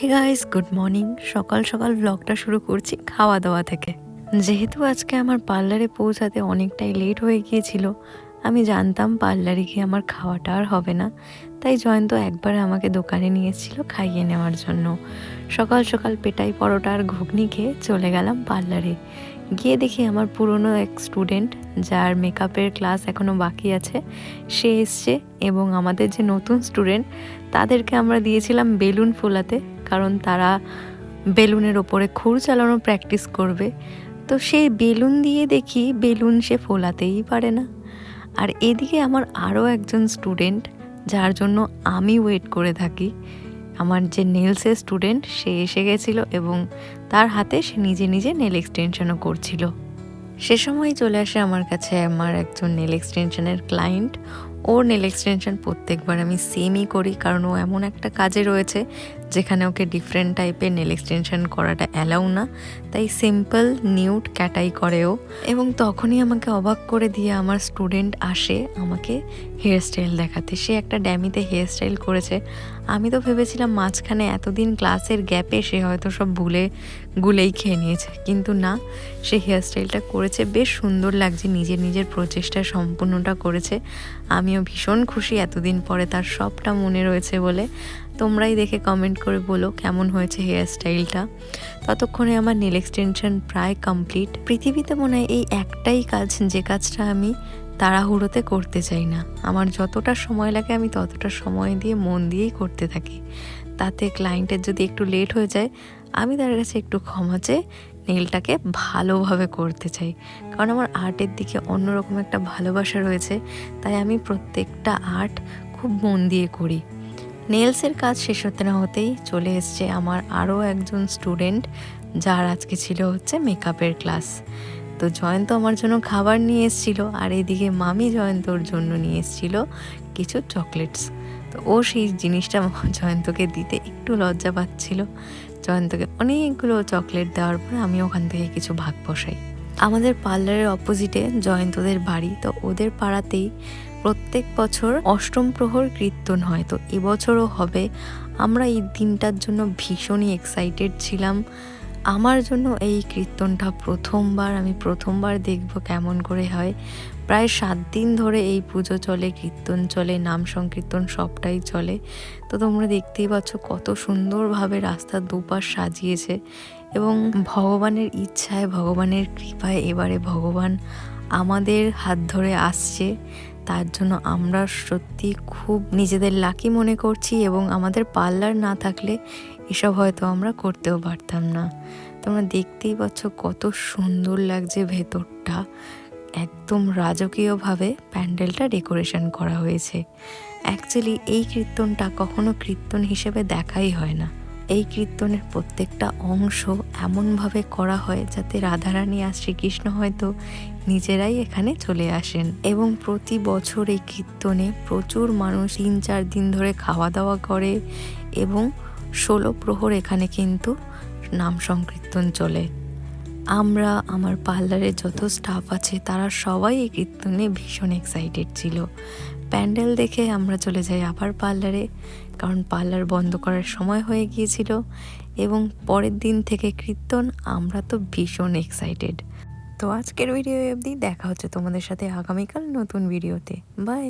Hey guys good morning সকাল সকাল ব্লগটা শুরু করছি খাওয়া দাওয়া থেকে। যেহেতু আজকে আমার পার্লারে পৌঁছাতে অনেকটাই লেট হয়ে গিয়েছিল, আমি জানতাম পার্লারে গিয়ে আমার খাওয়াটা আর হবে না, তাই জয়ন্ত একবার আমাকে দোকানে নিয়ে এসেছিল খাইয়ে নেওয়ার জন্য। সকাল সকাল পেটাই পরোটা আর ঘুগনি খেয়ে চলে গেলাম পার্লারে গিয়ে দেখি আমার পুরনো এক স্টুডেন্ট যার মেকআপের ক্লাস এখনও বাকি আছে, সে এসছে এবং আমাদের যে নতুন স্টুডেন্ট তাদেরকে আমরা দিয়েছিলাম বেলুন ফোলাতে। কারণ তারা বেলুনের ওপরে খুর চালানো প্র্যাকটিস করবে। তো সেই বেলুন দিয়ে দেখি বেলুন সে ফোলাতেই পারে না। আর এদিকে আমার আরও একজন স্টুডেন্ট যার জন্য আমি ওয়েট করে থাকি। আমার যে নেলসের স্টুডেন্ট সে এসে গেছিল এবং তার হাতে সে নিজে নিজে নেল এক্সটেনশনও করছিল। সে সময় চলে আসে আমার কাছে আমার একজন নেল এক্সটেনশনের ক্লায়েন্ট ওর নেল এক্সটেনশন প্রত্যেকবার আমি সেমই করি, কারণ ও এমন একটা কাজে রয়েছে যেখানে ওকে ডিফারেন্ট টাইপের নেল এক্সটেনশন করাটা অ্যালাউ না। তাই সিম্পল নিউট ক্যাটাই করে ও। এবং তখনই আমাকে অবাক করে দিয়ে আমার স্টুডেন্ট আসে আমাকে হেয়ার স্টাইল দেখাতে। সে একটা ড্যামিতে হেয়ার স্টাইল করেছে। আমি তো ভেবেছিলাম মাঝখানে এতদিন ক্লাসের গ্যাপে সে হয়তো সব ভুলে, গুলেই খেয়ে নিয়েছে। কিন্তু না, সে হেয়ার স্টাইলটা করেছে। বেশ সুন্দর লাগছে, নিজের নিজের প্রচেষ্টা সম্পূর্ণটা করেছে। আমিও ভীষণ খুশি এতদিন পরে তার সবটা মনে রয়েছে বলে। তোমরাই দেখে কমেন্ট করে বলো কেমন হয়েছে হেয়ার স্টাইলটা ততক্ষণে আমার নেল এক্সটেনশন প্রায় কমপ্লিট পৃথিবীতে মনে হয় এই একটাই কাজ, যে কাজটা আমি তাড়াহুড়োতে করতে চাই না। আমার যতটা সময় লাগে আমি ততটা সময় দিয়ে, মন দিয়েই করতে থাকি। তাতে ক্লায়েন্টের যদি একটু লেট হয়ে যায়, আমি তার কাছে একটু ক্ষমা চেয়ে নেলটাকে ভালোভাবে করতে চাই। কারণ আমার আর্টের দিকে অন্যরকম একটা ভালোবাসা রয়েছে, তাই আমি প্রত্যেকটা আর্ট খুব মন দিয়ে করি। নেলসের কাজ শেষ হতে না হতেই চলে এসছে আমার আরও একজন স্টুডেন্ট, যার আজকে ছিল হচ্ছে মেকআপের ক্লাস। তো জয়ন্ত আমার জন্য খাবার নিয়ে এসেছিল, আর এদিকে মামি জয়ন্তর জন্য নিয়ে এসেছিল কিছু চকলেটস। তো ও সেই জিনিসটা জয়ন্তকে দিতে একটু লজ্জা পাচ্ছিল। জয়ন্তকে অনেকগুলো চকলেট দেওয়ার পর আমি ওখান থেকে কিছু ভাগ বসাই। আমাদের পার্লারের অপোজিটে জয়ন্তদের বাড়ি, তো ওদের পাড়াতেই প্রত্যেক বছর অষ্টম প্রহর কীর্তন হয়, তো এবছরও হবে। আমরা এই দিনটার জন্য ভীষণই এক্সাইটেড ছিলাম। আমার জন্য এই কীর্তনটা প্রথমবার, আমি প্রথমবার দেখব কেমন করে হয়। প্রায় সাত দিন ধরে এই পুজো চলে, কীর্তন চলে, নাম সংকীর্তন সবটাই চলে। তো তোমরা দেখতেই পাচ্ছ কত সুন্দরভাবে রাস্তার দুপাশ সাজিয়েছে এবং ভগবানের ইচ্ছায়, ভগবানের কৃপায় এবারে ভগবান আমাদের হাত ধরে আসছে। তার জন্য আমরা সত্যি খুব নিজেদের লাকি মনে করছি এবং আমাদের পার্লার না থাকলে এসব হয়তো আমরা করতেও পারতাম না। তোমরা দেখতেই পাচ্ছ কত সুন্দর লাগছে ভেতরটা। একদম রাজকীয়ভাবে প্যান্ডেলটা ডেকোরেশন করা হয়েছে। অ্যাকচুয়ালি এই কীর্তনটা কখনো কীর্তন হিসেবে দেখাই হয় না। এই কীর্তনের প্রত্যেকটা অংশ এমনভাবে করা হয় যাতে রাধারানী আর শ্রীকৃষ্ণ হয়তো নিজেরাই এখানে চলে আসেন। এবং প্রতি বছর এই কীর্তনে প্রচুর মানুষ তিন চার দিন ধরে খাওয়া দাওয়া করে এবং ষোলো প্রহর এখানে কিন্তু নাম সংকীর্তন চলে। আমরা, আমার পার্লারের যত স্টাফ আছে, তারা সবাই এই কীর্তনে ভীষণ এক্সাইটেড ছিল। প্যান্ডেল দেখে আমরা চলে যাই আবার পার্লারে, কারণ পার্লার বন্ধ করার সময় হয়ে গিয়েছিল এবং পরের দিন থেকে কীর্তন আমরা তো ভীষণ এক্সাইটেড তো আজকের ভিডিও অবধি, দেখা হচ্ছে তোমাদের সাথে আগামীকাল নতুন ভিডিওতে বাই